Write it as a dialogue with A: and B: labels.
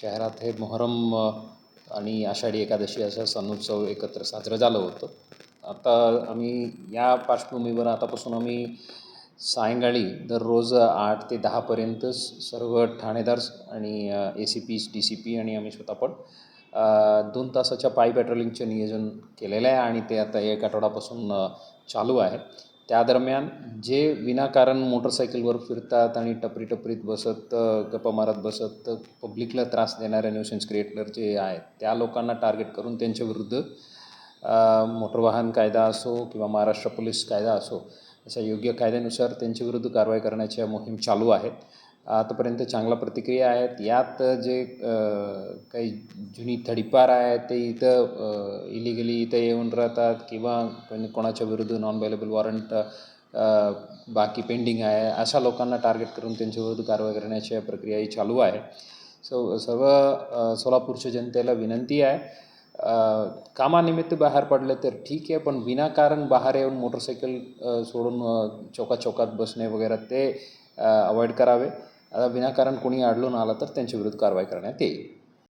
A: शहरात हे मोहरम आणि आषाढी एकादशी असा सण उत्सव एकत्र साजरं झालं होतं. आता आम्ही या पार्श्वभूमीवर आतापासून आम्ही सायंकाळी दररोज आठ ते दहापर्यंत सर्व ठाणेदार आणि A C P D C P आणि आम्ही स्वतः पण दोन तासाच्या पायी पॅट्रोलिंगचं नियोजन केलेलं आहे आणि ते आता एक आठवडापासून चालू आहे. त्या दरम्यान जे विनाकारण मोटरसायकलवर फिरतात आणि टपरी टपरीत बसत गप्पा मारत बसत पब्लिकला त्रास देणाऱ्या न्यूशन्स क्रिएटर जे आहेत त्या लोकांना टार्गेट करून त्यांच्या विरुद्ध मोटर वाहन कायदा असो किंवा महाराष्ट्र पोलीस कायदा असो अशा योग्य कायद्यानुसार त्यांच्या विरुद्ध कारवाई करण्याच्या मोहीम चालू आहेत. आतापर्यंत चांगल्या प्रतिक्रिया आहेत. यात जे काही जुनी थडीपार आहेत ते इथं इलिगली इथं येऊन राहतात किंवा कोणाच्या विरुद्ध नॉन अवेलेबल वॉरंट बाकी पेंडिंग आहे अशा लोकांना टार्गेट करून त्यांच्या विरुद्ध कारवाई प्रक्रिया प्रक्रियाही चालू आहे. सो सर्व सोलापूरच्या जनतेला विनंती आहे. कामानिमित्त बाहेर पडले तर ठीक आहे पण विनाकारण बाहेर येऊन मोटरसायकल सोडून अ, चौकात चौकात बसणे वगैरे ते अवॉइड करावे. आता विनाकारण कोणी अडलून आलं तर त्यांच्या विरुद्ध कारवाई करण्यात येईल.